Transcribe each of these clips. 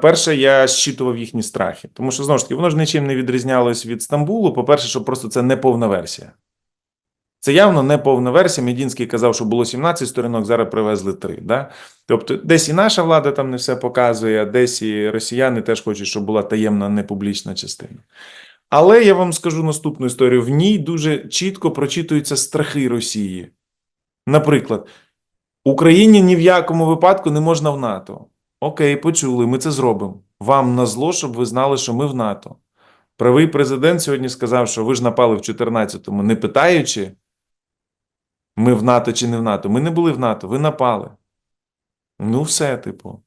Перше, я щитував їхні страхи, тому що знову ж таки воно ж нічим не відрізнялось від Стамбулу. По-перше, що просто це не повна версія. Це явно не повна версія. Медінський казав, що було 17 сторінок, зараз привезли 3. Да? Тобто, десь і наша влада там не все показує, а десь і росіяни теж хочуть, щоб була таємна непублічна частина. Але я вам скажу наступну історію: в ній дуже чітко прочитуються страхи Росії. Наприклад, Україні ні в якому випадку не можна в НАТО. Окей, почули, ми це зробимо. Вам на зло, щоб ви знали, що ми в НАТО. Правий президент сьогодні сказав, що ви ж напали в 14-му, не питаючи, ми в НАТО чи не в НАТО. Ми не були в НАТО, ви напали. Ну, все, типу.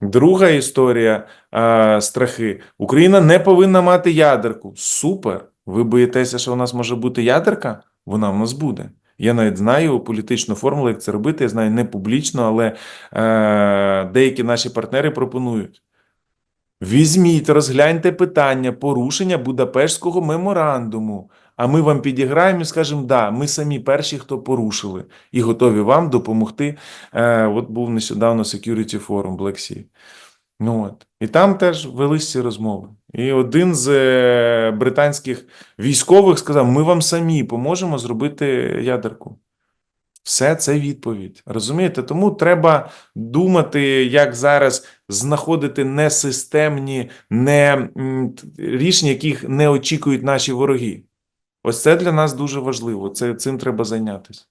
Друга історія е, страхи. Україна не повинна мати ядерку. Супер. Ви боїтеся, що у нас може бути ядерка? Вона в нас буде. Я навіть знаю політичну формулу, як це робити. Я знаю не публічно, але е, деякі наші партнери пропонують. Візьміть, розгляньте питання порушення Будапештського меморандуму. А ми вам підіграємо і скажемо, да, ми самі перші, хто порушили, і готові вам допомогти. Е, от був нещодавно Security Forum Black Sea. Ну от. І там теж велись ці розмови. І один з е, британських військових сказав: ми вам самі поможемо зробити ядерку. Все це відповідь. Розумієте? Тому треба думати, як зараз знаходити несистемні не, рішення, яких не очікують наші вороги. Ось це для нас дуже важливо. Це, цим треба зайнятися.